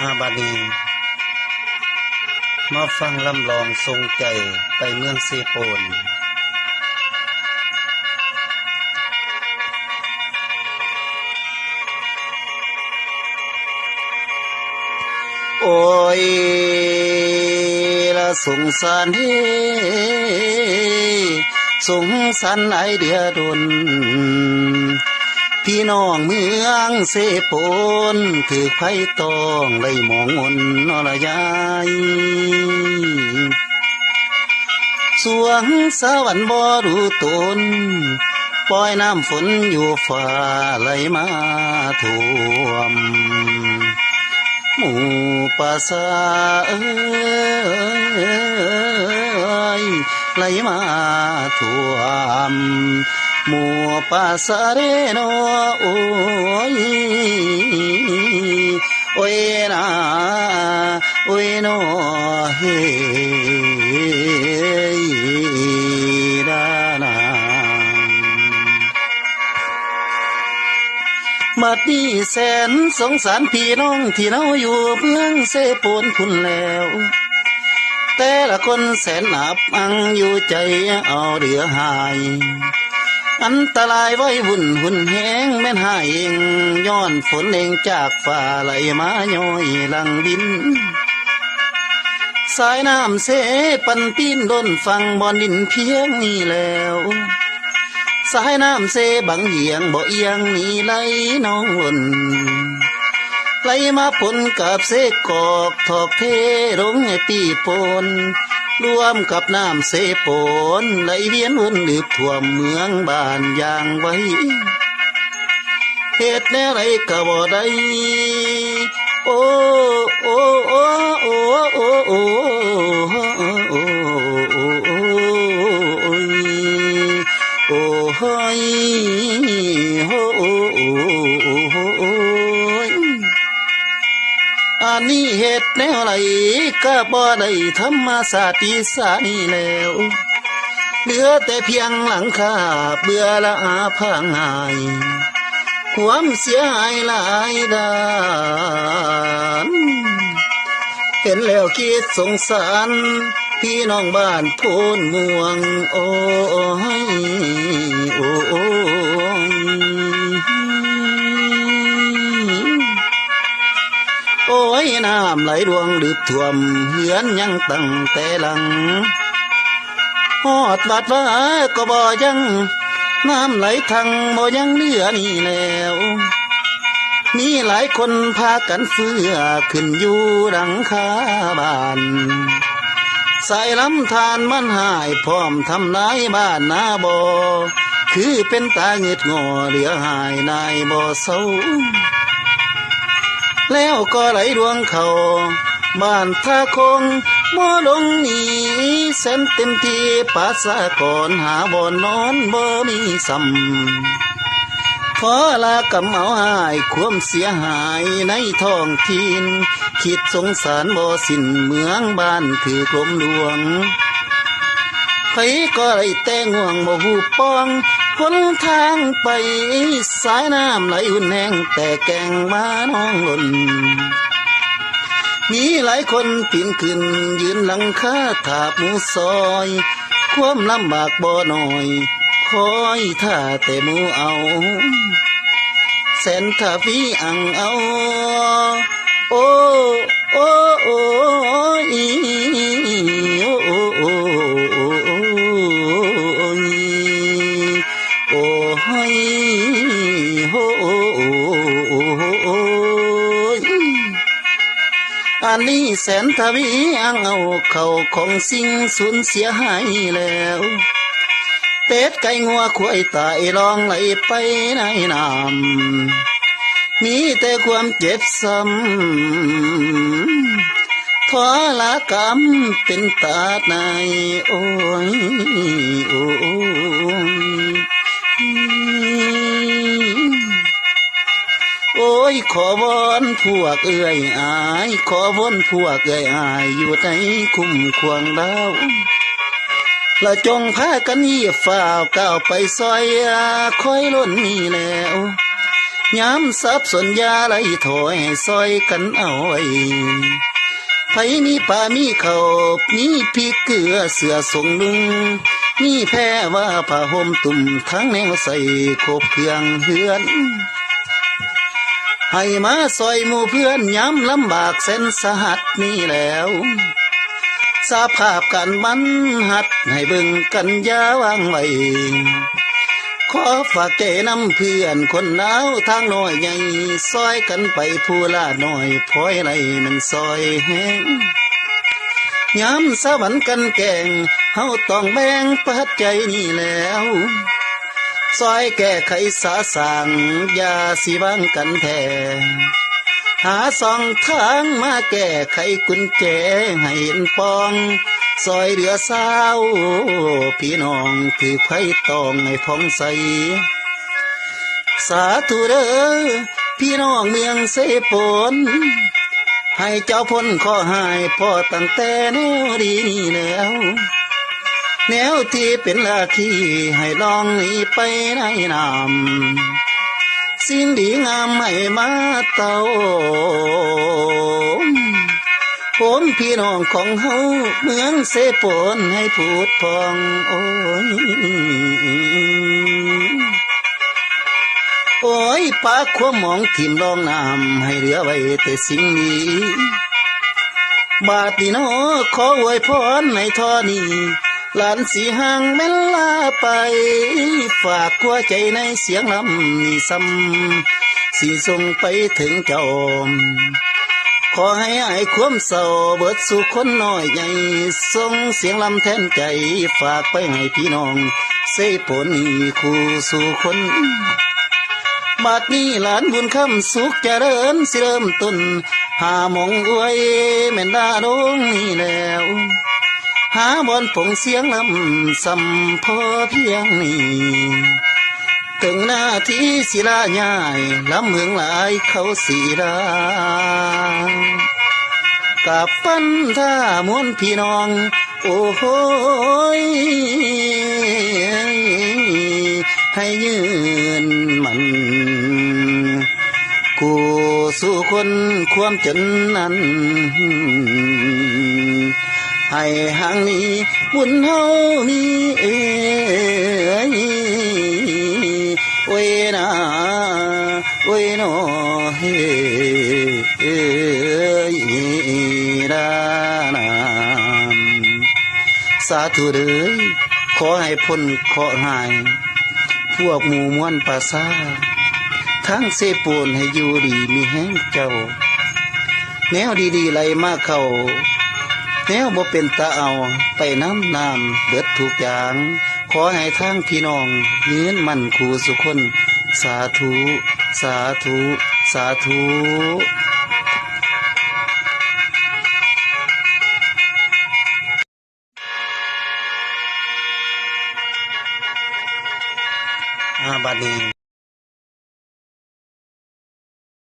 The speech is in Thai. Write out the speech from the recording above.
อาบันี มาฟังลำลองทรงใจไปเมืองเซโปน โอ้ยละสงสารเฮสงสารไอเดียดน พี่น้องเมืองเสปนถือไผ่ตองไล่มองมนนอละยายสวงสวรรค์บ่รู้ตนปล่อยน้ำฝนอยู่ฟ้าไหลมาท่วม หมู่ป่าสาเอ้ยไหลมาท่วม หมู่ป่าสาเรโนโอ้ยโอ้ยนาโอ้ยนเฮดานาบัดนี้แสนสงสารพี่น้องที่เราอยู่เมืองเสปนคุณแล้วแต่ละคนแสนอับอังอยู่ใจเอาเรือหาย อันตรายไว้หุ่นหุ่นแหงแม่นหายเองย้อนฝนเองจากฟ้าไหลมาย้อยลังบิน สายน้ำเสปันปีนด้นฟังบอนดินเพียงนี้แล้ว สายน้ำเสบังเหียงบ่เอียงนี่ไหลน้องหล่นไหลมาปนกับเสกอกทอกเทลงให้ปีปน รวมกับน้ำเสปนไหลเวียนวนหนืบท่วมเมืองบ้านอย่างไว้เหตุแน่ไรกะบ่ได้โอ้โอ้โอ้โอ้โอ้ นนี้เหตุแนวไหลก็บ่ได้ธรรมศาสตร์อีสานี่แล้วเหลือแต่เพียงหลังคาเบื่อละอาพังหายความเสียหายหลายด้านเห็นแล้วคิดสงสาร พี่น้องบ้านโพนม่วง โอ้ยโอ้ ยน้ำไหลดวงดึกท่วมเหือนยังตั้งแต่หลังหอดบาดว่าก็บ่ยัง น้ำไหลทางบ่ยังเหลือนี่แล้ว มีหลายคนพากันเฟื่อขึ้นอยู่ดังคาบ้านใสายลำธารมันหายพร้อมทำนายบ้านนาบอ คือเป็นตาเงืดงอเหลือหายนายบ่เศร้า แล้วก็ไหลดวงเขาบ้านท่าคงมอลงนี่เส้นเต็มที่ปัสสะก่อนหาบ่อนนอนบ่มีซ้ำขอลากำเอาหายความเสียหายในท้องถิ่นคิดสงสารบ่สิ้นเมืองบ้านถือกลมดวงไผก็ไรแต่ง่วงบ่หูป้อง หนทางไปสายน้ำไหลอุ่นแห้งแต่แกงมาน้องหล่นมีหลายคนปีนขึ้นยืนหลังคาถาบหมูซอย ความลำบากบ่หน้อย คอยท่าแต่หมูเอาแสนท่าฟีอังเอา โอ้ โอ้โอ้อีโอ้โอ้ อันนี้แสนทวีอังเอาเขาของสิ่งสูญเสียหายแล้วเป็ดไก่งัวควายตายลองไหลไปในน้ำมีแต่ความเจ็บซ้ำทรกรรมเป็นตาในโอ้ยโอ้ย ขอวอนพวกเอื้อยอาย ขอวอนพวกเอื้อยอาย อยู่ในคุ้มควงดาวละจงพากันยีฝ่าวก้าวไปซอยคอยล้นนี่แล้วยามสับสนยาไหลถอยซอยกันเอาไว้ไผมีป่ามีเขามีพริกเกลือเสือสงลุงมีแพ้ว่าผ้าห่มตุ่มทั้งแนวใส่ครบเครื่องเฮือน ให้มาซอยหมู่เพื่อนย้ำลำบากเส้นสหัสนี่แล้วสาภาพกันมันหัดให้เบิ่งกันยาวางไว้ขอฝากใจนำเพื่อนคนหนาวทางน้อยใหญ่ซอยกันไปผู้ละน้อยพลอยไรมันซอยแห้งยามสวรรค์กันแกงเฮาต้องแบ่งปัดใจนี่แล้ว ซอยแก้ไขสาสางยาสีบังกันแทหาสองทางมาแก้ไขกุญแจให้เห็นปอง ซอยเรือสาพี่น้องคือไผตองให้พองใส สาธุเด้อพี่น้องเมืองเสปนให้เจ้าพ้นข้อหายพ่อตั้งแต่แนวดีนี่แล้ว แนวที่เป็นลาคีให้ลองหนีไปในน้ำสิ่งดีงามให้มาเต้าผมพี่น้องของเฮาเมืองเสปนให้พูดพองโอ้ยโอ้ยปากขวหมองทิมรองน้ำให้เหลือไว้แต่สิ่งนี้บาดนี้นาะขออวยพรในท่อนี้ หลานสีห่างแม่นลาไป ฝากหัวใจในเสียงลำนี่ซ้ำสีส่งไปถึงเจ้าขอให้อายความเศร้าเบิดสู่คนน้อยใหญ่ส่งเสียงลำแทนใจ ฝากไปให้พี่น้องเสปนนี่คู่สู่คนบัดนี้หลานบุญคำสุขเจริญสิเริ่มต้นหามองอวยแม่นดาดงนี่แล้วหาบอนผงเสียงลำสัมพอเพียงนี้ถึงหน้าที่ศิลาใหญ่ลำเมืองหลายเขาสีดากับปั้นท่ามวนพี่น้อง โอ้โหให้ยืนมันกูสู่คนความจนนั้น ให้ห่างนี้บุญเฮามีเอ้ยโอ้ยนะโอ้ยโนเฮ้เอ้ยดานานสาธุเด้อขอให้พ้นเคราะหาย พวกหมู่มวลปราสาททั้งเสปูนให้อยู่ดีมีแห้งเจ้า แนวดีๆไหลมาเข้า แนวบ่เป็นตาเอาไปน้ำน้ำเบิดทุกอย่าง ขอให้ทางพี่น้องยืนมั่นคูสุคน สาธุ สาธุ สาธุอาบัดนี้